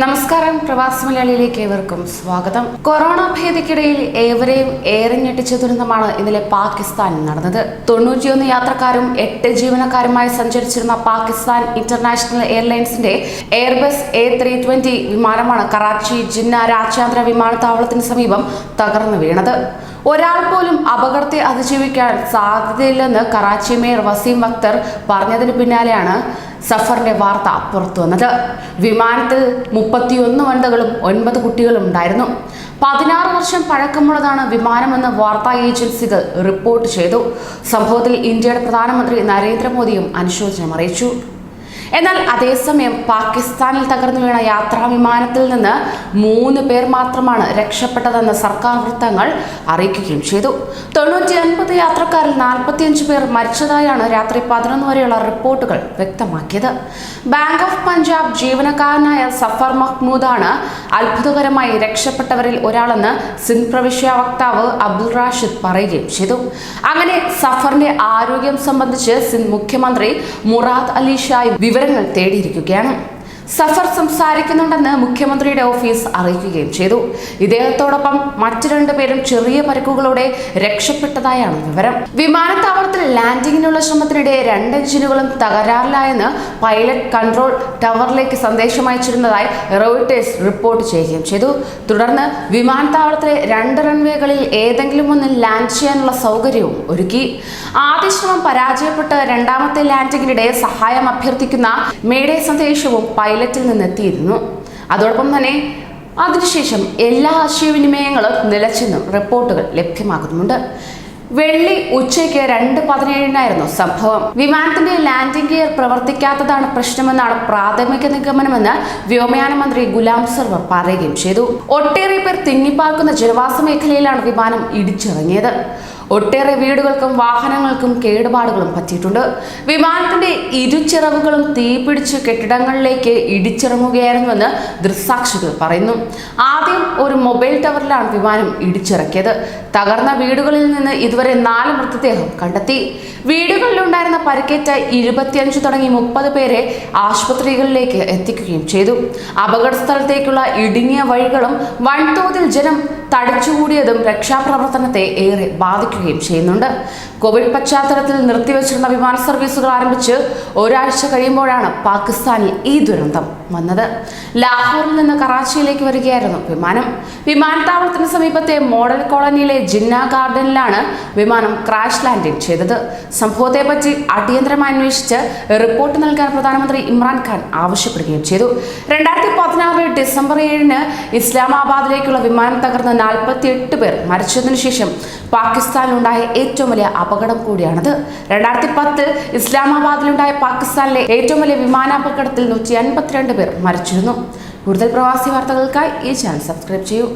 നമസ്കാരം പ്രവാസി മലയാളിയിലേക്ക് ഏവർക്കും സ്വാഗതം. കൊറോണ ഭേദിക്കിടയിൽ ഏവരെയും ഏറെ ഞെട്ടിച്ച ദുരന്തമാണ് ഇന്നലെ പാകിസ്ഥാനിൽ നടന്നത്. തൊണ്ണൂറ്റിയൊന്ന് യാത്രക്കാരും എട്ട് ജീവനക്കാരുമായി സഞ്ചരിച്ചിരുന്ന പാകിസ്ഥാൻ ഇന്റർനാഷണൽ എയർലൈൻസിന്റെ എയർബസ് എ ത്രീ ട്വന്റി വിമാനമാണ് കറാച്ചി ജിന്ന രാജ്യാന്തര വിമാനത്താവളത്തിന് സമീപം തകർന്നു വീണത്. ഒരാൾ പോലും അപകടത്തെ അതിജീവിക്കാൻ സാധ്യതയില്ലെന്ന് കറാച്ചി മേയർ വസീം അക്തർ പറഞ്ഞതിന് പിന്നാലെയാണ് സഫറിന്റെ വാർത്ത പുറത്തു വന്നത്. വിമാനത്തിൽ മുപ്പത്തിയൊന്ന് വനിതകളും ഒൻപത് കുട്ടികളും ഉണ്ടായിരുന്നു. പതിനാറ് വർഷം പഴക്കമുള്ളതാണ് വിമാനമെന്ന് വാർത്താ ഏജൻസികൾ റിപ്പോർട്ട് ചെയ്തു. സംഭവത്തിൽ ഇന്ത്യയുടെ പ്രധാനമന്ത്രി നരേന്ദ്രമോദിയും അനുശോചനം അറിയിച്ചു. എന്നാൽ അതേസമയം പാകിസ്ഥാനിൽ തകർന്നു വീണ യാത്രാ വിമാനത്തിൽ നിന്ന് മൂന്ന് പേർ മാത്രമാണ് രക്ഷപ്പെട്ടതെന്ന് സർക്കാർ വൃത്തങ്ങൾ അറിയിക്കുകയും ചെയ്തു. തൊണ്ണൂറ്റി അൻപത് യാത്രക്കാരിൽ നാൽപ്പത്തിയഞ്ച് പേർ മരിച്ചതായാണ് രാത്രി പതിനൊന്ന് വരെയുള്ള റിപ്പോർട്ടുകൾ വ്യക്തമാക്കിയത്. ബാങ്ക് ഓഫ് പഞ്ചാബ് ജീവനക്കാരനായ സഫർ മഹ്മൂദാണ് അത്ഭുതകരമായി രക്ഷപ്പെട്ടവരിൽ ഒരാളെന്ന് സിന്ധ് പ്രവിശ്യ വക്താവ് അബ്ദുൾ റാഷിദ് പറയുകയും ചെയ്തു. അങ്ങനെ സഫറിന്റെ ആരോഗ്യം സംബന്ധിച്ച് സിന്ധ് മുഖ്യമന്ത്രി മുറാദ് അലി ഷായ് വിവരങ്ങൾ തേടിയിരിക്കുകയാണ്. സഫർ സംസാരിക്കുന്നുണ്ടെന്ന് മുഖ്യമന്ത്രിയുടെ ഓഫീസ് അറിയിക്കുകയും ചെയ്തു. ഇദ്ദേഹത്തോടൊപ്പം മറ്റു രണ്ടുപേരും ചെറിയ പരിക്കുകളോടെ രക്ഷപ്പെട്ടതായാണ് വിവരം. വിമാനത്താവളത്തിൽ ലാൻഡിങ്ങിനുള്ള ശ്രമത്തിനിടെ രണ്ട് എഞ്ചിനുകളും തകരാറിലായെന്ന് പൈലറ്റ് കൺട്രോൾ ടവറിലേക്ക് സന്ദേശം അയച്ചിരുന്നതായി റോയിട്ടേഴ്സ് റിപ്പോർട്ട് ചെയ്യുകയും ചെയ്തു. തുടർന്ന് വിമാനത്താവളത്തിലെ രണ്ട് റൺവേകളിൽ ഏതെങ്കിലും ഒന്നിൽ ലാൻഡ് ചെയ്യാനുള്ള സൗകര്യവും ഒരുക്കി. ആദ്യ ശ്രമം പരാജയപ്പെട്ട് രണ്ടാമത്തെ ലാൻഡിങ്ങിനിടെ സഹായം അഭ്യർത്ഥിക്കുന്ന മേഡേ സന്ദേശവും പൈലറ്റിൽ നിന്നെത്തിയിരുന്നു. അതോടൊപ്പം തന്നെ അതിനുശേഷം എല്ലാ ആശയവിനിമയങ്ങളും നിലച്ചെന്നും റിപ്പോർട്ടുകൾ ലഭ്യമാകുന്നുണ്ട് വെള്ളി ഉച്ചയ്ക്ക് രണ്ട് പതിനേഴിനായിരുന്നു സംഭവം. വിമാനത്തിന്റെ ലാൻഡിംഗ് ഗിയർ പ്രവർത്തിക്കാത്തതാണ് പ്രശ്നമെന്നാണ് പ്രാഥമിക നിഗമനമെന്ന് വ്യോമയാന മന്ത്രി ഗുലാം സർവർ പറയുകയും ചെയ്തു. ഒട്ടേറെ പേർ തിങ്ങിപ്പാർക്കുന്ന ജനവാസ മേഖലയിലാണ് വിമാനം ഇടിച്ചിറങ്ങിയത്. ഒട്ടേറെ വീടുകൾക്കും വാഹനങ്ങൾക്കും കേടുപാടുകളും പറ്റിയിട്ടുണ്ട്. വിമാനത്തിന്റെ ഇരുചിറവുകളും തീപിടിച്ച് കെട്ടിടങ്ങളിലേക്ക് ഇടിച്ചിറങ്ങുകയായിരുന്നുവെന്ന് ദൃസാക്ഷികൾ പറയുന്നു. ആദ്യം ഒരു മൊബൈൽ ടവറിലാണ് വിമാനം ഇടിച്ചിറക്കിയത്. തകർന്ന വീടുകളിൽ നിന്ന് ഇതുവരെ നാല് മൃതദേഹം കണ്ടെത്തി. വീടുകളിലുണ്ടായിരുന്ന പരിക്കേറ്റ ഇരുപത്തിയഞ്ച് തുടങ്ങി മുപ്പത് പേരെ ആശുപത്രികളിലേക്ക് എത്തിക്കുകയും ചെയ്തു. അപകട സ്ഥലത്തേക്കുള്ള ഇടുങ്ങിയ വഴികളും വൻതോതിൽ ജനം തടിച്ചുകൂടിയതും രക്ഷാപ്രവർത്തനത്തെ ഏറെ ബാധിക്കുകയും ചെയ്യുന്നുണ്ട്. കോവിഡ് പശ്ചാത്തലത്തിൽ നിർത്തിവച്ചിരുന്ന വിമാന സർവീസുകൾ ആരംഭിച്ച് ഒരാഴ്ച കഴിയുമ്പോഴാണ് പാകിസ്ഥാനിൽ ഈ ദുരന്തം വന്നത്. ലാഹോറിൽ നിന്ന് കറാച്ചിയിലേക്ക് വരികയായിരുന്നു വിമാനം. വിമാനത്താവളത്തിന് സമീപത്തെ മോഡൽ കോളനിയിലെ ജിന്ന ഗാർഡനിലാണ് വിമാനം ക്രാഷ് ലാൻഡിംഗ് ചെയ്തത്. സംഭവത്തെപ്പറ്റി അടിയന്തരമായി അന്വേഷിച്ച് റിപ്പോർട്ട് നൽകാൻ പ്രധാനമന്ത്രി ഇമ്രാൻഖാൻ ആവശ്യപ്പെടുകയും ചെയ്തു. രണ്ടായിരത്തി പതിനാറ് ഡിസംബർ ഏഴിന് ഇസ്ലാമാബാദിലേക്കുള്ള വിമാനം തകർന്ന് നാൽപ്പത്തി എട്ട് പേർ മരിച്ചതിനു ശേഷം പാകിസ്ഥാനിലുണ്ടായ ഏറ്റവും വലിയ അപകടം കൂടിയാണത്. രണ്ടായിരത്തി പത്ത് ഇസ്ലാമാബാദിലുണ്ടായ പാകിസ്ഥാനിലെ ഏറ്റവും വലിയ വിമാനാപകടത്തിൽ നൂറ്റി അൻപത്തിരണ്ട് പേർ മരിച്ചിരുന്നു. കൂടുതൽ പ്രവാസി വാർത്തകൾക്കായി ഈ ചാനൽ സബ്സ്ക്രൈബ് ചെയ്യൂ.